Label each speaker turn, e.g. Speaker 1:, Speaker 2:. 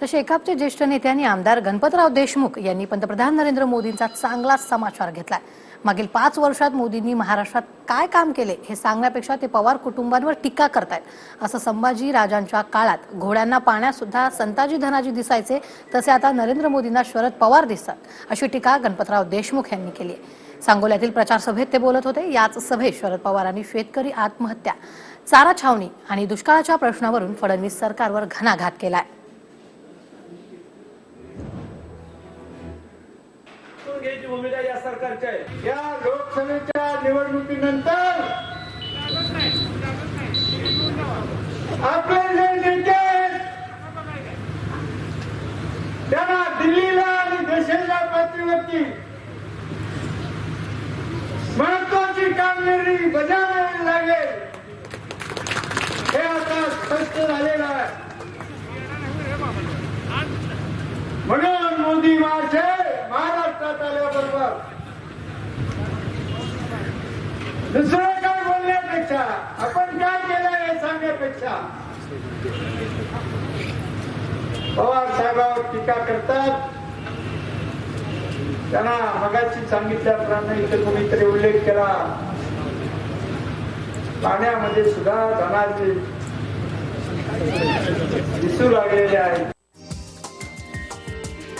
Speaker 1: तर शेकापचे ज्येष्ठ नेते आणि आमदार गणपतराव देशमुख यांनी पंतप्रधान नरेंद्र मोदींचा चांगला समाचार घेतलाय. मागील पाच वर्षात मोदींनी महाराष्ट्रात काय काम केले हे सांगण्यापेक्षा ते पवार कुटुंबांवर टीका करतायत. असं संभाजी राजांच्या काळात घोड्यांना पाण्यात सुद्धा संताजी धनाजी दिसायचे तसे आता नरेंद्र मोदींना शरद पवार दिसतात अशी टीका गणपतराव देशमुख यांनी केली आहे सांगोल्यातील प्रचार सभेत ते बोलत होते याच सभेत शरद पवारांनी शेतकरी आत्महत्या चारा छावणी आणि दुष्काळाच्या प्रश्नावरून फडणवीस सरकारवर घणाघात केलाय.
Speaker 2: घ्यायची भूमिका या सरकारची आहे.
Speaker 3: या लोकसभेच्या निवडणुकीनंतर आपले जे नेते त्यांना दिल्लीला आणि देशाच्या पातळीवरती महत्वाची कामगिरी बजावावी लागेल. हे आता स्पष्ट झालेलं आहे. म्हणून मोदी माझे महाराष्ट्रात आल्याबरोबर दुसरं काय बोलण्यापेक्षा? आपण काय केलं हे सांगण्यापेक्षा? पवार साहेबांवर टीका करतात. त्यांना मगाशी सांगितल्याप्रमाणे इथे कोणीतरी उल्लेख केला. पाण्यामध्ये सुद्धा धनाचे दिसू लागलेले आहेत.